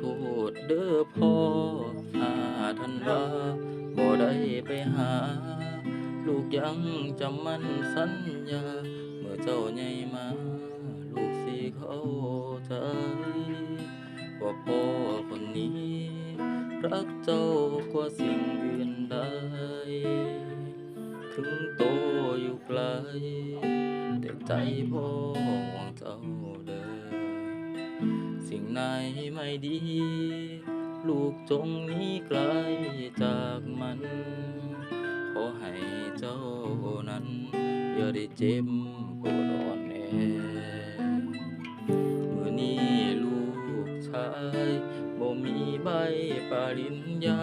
ทษเด้อพ่อถ้าท่านว่าบ่ได้ไปหา ลูกยังจำมันสัญญา เมื่อเจ้าใหญ่มา ลูกสิเข้าใจว่าพ่อคนนี้ รักเจ้ากว่าสิ่งอื่นใดถึงโตอยู่ไกลแต่ใจพ่อ ไหนไม่ดี ลูกจงหนีไกลจากมัน ขอให้เจ้านั้น อย่าได้เจ็บปวดอ่อนแอมือนี้ลูกชายบ่มีใบปริญญา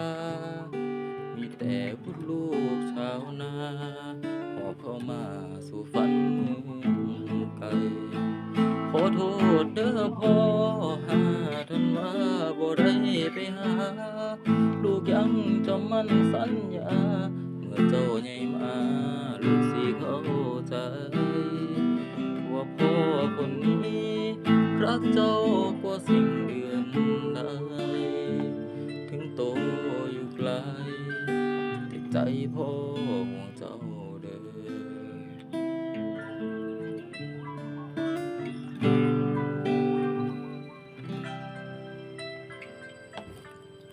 ขอโทษเด้อพ่อหาท่านว่าบ่ได้ไปหา ลูกยังจำมันสัญญา เมื่อเจ้าใหญ่มา ลูกสิเข้าใจ ว่าพ่อคนนี้ รักเจ้ากว่าสิ่งอื่นใดถึงโตอยู่ไกลแต่ใจพ่อห่วงเจ้า